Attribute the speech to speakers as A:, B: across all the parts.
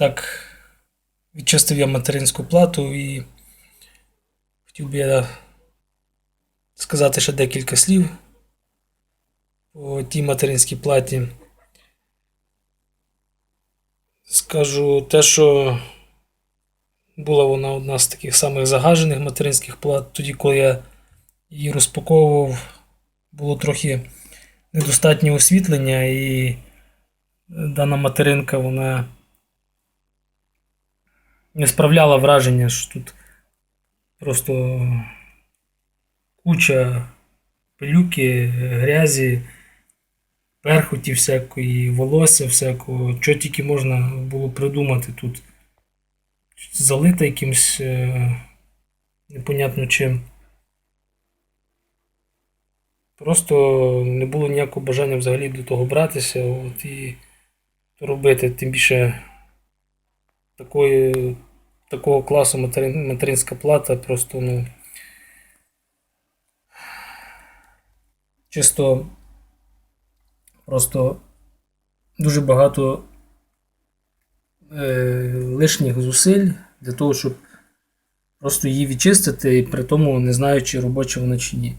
A: Так, відчистив я материнську плату і хотів би я сказати ще декілька слів по тій материнській платі. Скажу те, що була вона одна з таких самих загажених материнських плат. Тоді, коли я її розпаковував, було трохи недостатнє освітлення, і дана материнка вона не справляла враження, що тут просто куча пилюки, грязі, перхоті всякої, волосся всякого, що тільки можна було придумати тут. Залита якимсь е, непонятно чим. Просто не було ніякого бажання взагалі до того братися от, і робити. Тим більше такої, такого класу материн, материнська плата просто ну. Чисто просто дуже багато е, лишніх зусиль для того, щоб просто її відчистити, і при тому не знаю, чи робоча вона чи ні.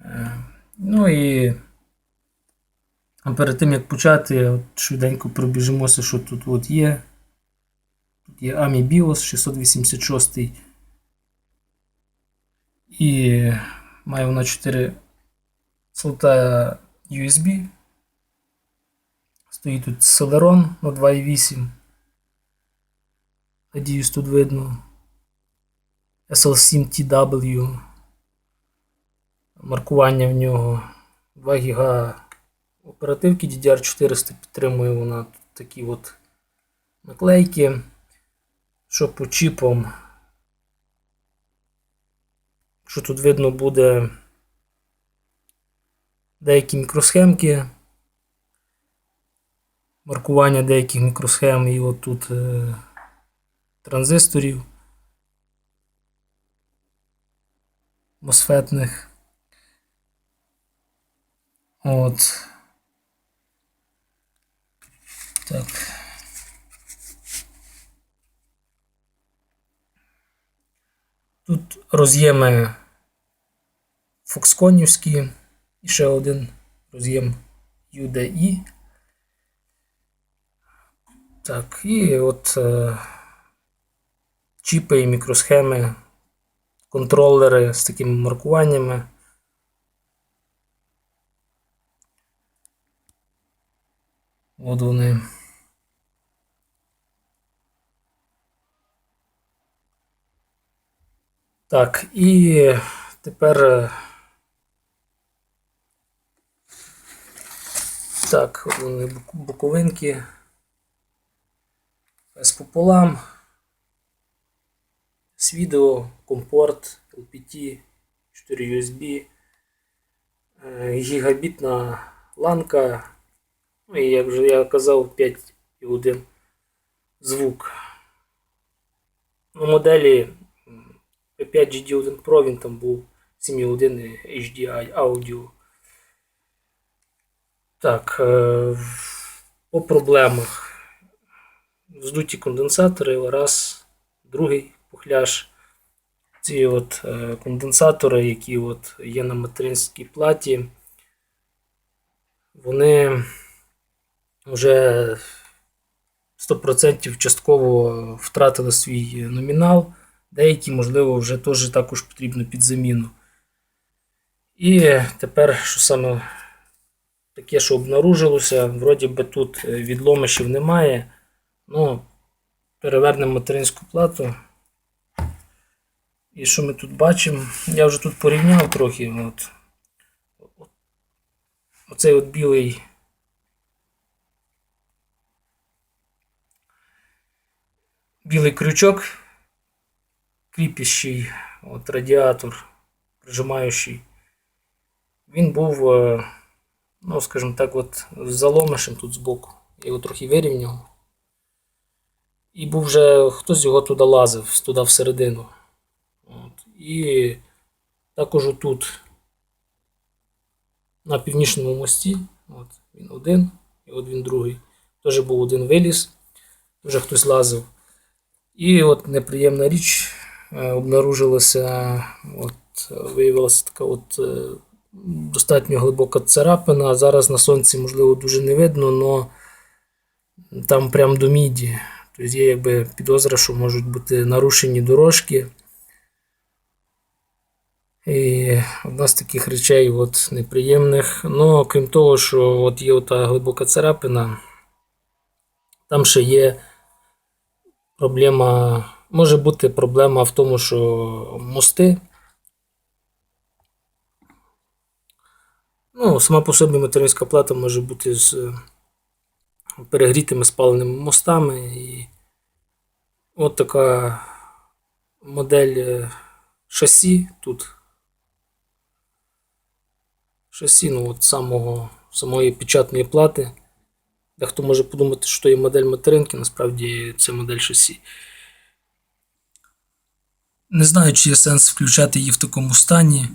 A: Е, ну і перед тим як почати, от швиденько пробіжимося, що тут от є. Є AMI BIOS 686. І має вона 4 слота USB. Стоїть тут Celeron на 2.8. Надіюсь, тут видно. SL7TW. Маркування в нього 2 ГБ оперативки DDR400 підтримує вона тут такі от наклейки. Що по чіпам. Що тут видно буде деякі мікросхемки, маркування деяких мікросхем і отут е, транзисторів мосфетних. От. Так. Тут роз'єми фоксконівські і ще один роз'єм UDI. Так, і от е, чіпи і мікросхеми, контролери з такими маркуваннями. От вони. Так, і тепер. е, Так, вони боковинки. З пополам. З відео, компорт, LPT, 4 USB, е, гігабітна ланка. Ну і як вже я казав, 5,1 звук. На моделі P5 GD1 Pro він там був 7,1 HDI аудіо. Так, е, по проблемах. Вздуті конденсатори, раз, другий пухляж. Ці от е, конденсатори, які от є на материнській платі, вони вже 100% частково втратили свій номінал. Деякі, можливо, вже теж також потрібно під заміну. І тепер, що саме таке, що обнаружилося, вроді би тут е, відломишів немає. Ну, перевернемо материнську плату. І що ми тут бачимо? Я вже тут порівняв трохи. От. Оцей от білий. Білий крючок, кріпящий, от радіатор, прижимаючий. Він був, е, ну, скажімо так, от заломишем тут збоку. Я його трохи вирівняв. І був вже хтось його туди лазив, туди всередину. От. І також тут на північному мості, от він один, і от він другий. Теж був один виліз. вже хтось лазив. І от неприємна річ обнаружилася, от, е, виявилася така от е, достатньо глибока царапина. Зараз на сонці, можливо, дуже не видно, але там прям до міді. Тобто є якби підозра, що можуть бути нарушені дорожки. І одна з таких речей от, неприємних. Ну, крім того, що от є ота глибока царапина, там ще є проблема, може бути проблема в тому, що мости. Ну, сама по собі материнська плата може бути з е, перегрітими спаленими мостами. І от така модель е, шасі тут. Шасі, ну от самого, самої печатної плати. Дехто може подумати, що є модель материнки, насправді це модель шасі. Не знаю, чи є сенс включати її в такому стані,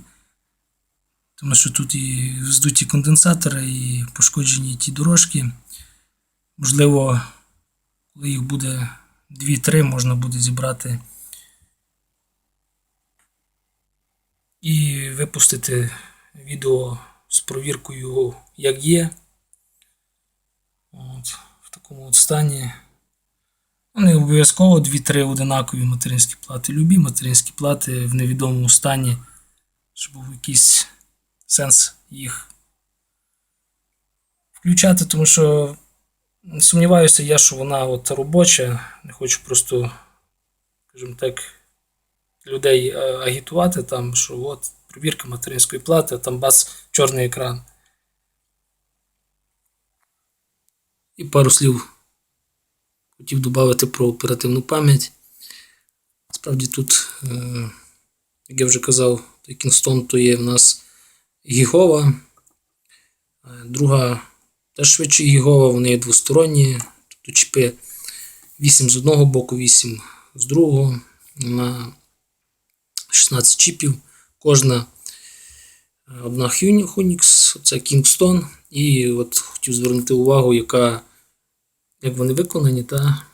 A: тому що тут і здуті конденсатори, і пошкоджені ті дорожки. Можливо, коли їх буде 2-3, можна буде зібрати і випустити відео з провіркою, як є. От, в такому от стані. Не обов'язково 2-3 одинакові материнські плати. Любі материнські плати в невідомому стані, щоб був якийсь сенс їх включати, тому що сумніваюся я, що вона от робоча. Не хочу просто, скажімо так, людей е, агітувати там, що от провірка материнської плати, а там бас чорний екран. І пару слів хотів додати про оперативну пам'ять. Справді тут, е, як я вже казав, той Kingston то є в нас гігова. Е, Друга теж швидше гігова, вони є двосторонні. Тобто чіпи 8 з одного боку, 8 з другого. На 16 чіпів. Кожна е, одна Hunix, це Kingston. І от хотів звернути увагу, яка, як вони виконані, та,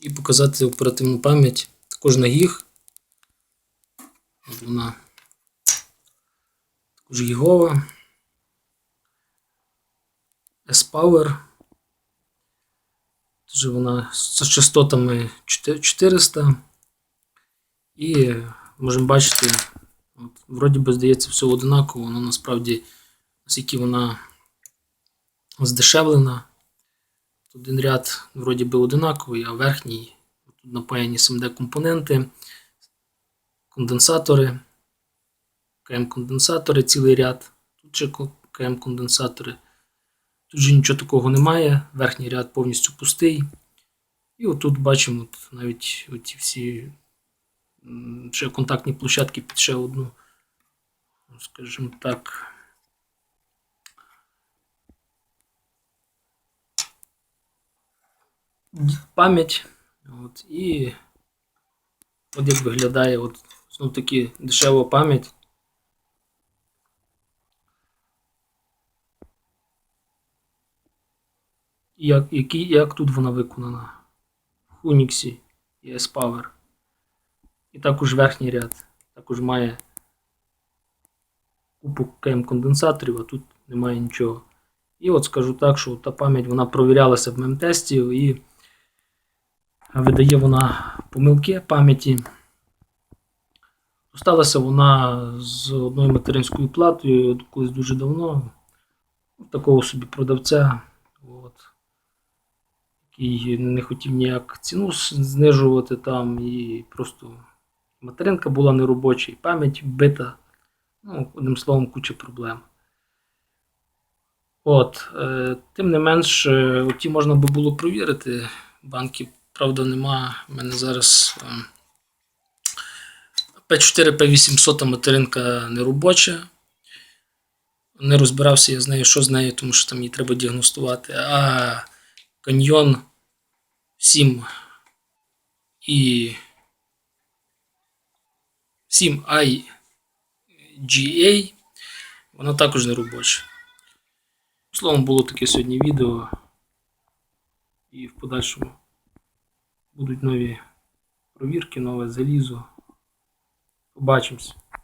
A: і показати оперативну пам'ять. Також на. От вона також гігова. S-Power. Тож вона з частотами 400. І можемо бачити, от, вроді би здається, все одинаково, але насправді, оскільки вона здешевлена, один ряд вроді би одинаковий, а верхній тут напаяні SMD компоненти, конденсатори, КМ-конденсатори, цілий ряд, тут ще КМ-конденсатори. Тут же нічого такого немає, верхній ряд повністю пустий. І отут бачимо от навіть оці всі ще контактні площадки під ще одну, скажімо так. Пам'ять. От, і от як виглядає от, знов таки дешева пам'ять. Як, які, як тут вона виконана? В Unix і S-Power. І також верхній ряд. Також має купу КМ-конденсаторів, а тут немає нічого. І от скажу так, що та пам'ять вона провірялася в мем-тесті і видає вона помилки пам'яті. Осталася вона з одною материнською платою колись дуже давно. Такого собі продавця. От який не хотів ніяк ціну знижувати там, і просто материнка була неробоча, і пам'ять вбита. Ну, одним словом, куча проблем. От, е, тим не менш, е, оті можна би було провірити. Банків, правда, нема. У мене зараз е, P4, P800 материнка неробоча. Не розбирався я з нею, що з нею, тому що там її треба діагностувати. А Canyon 7 і 7 IGA, вона також не робоча. Словом, було таке сьогодні відео. і в подальшому будуть нові провірки, нове залізо. Побачимось.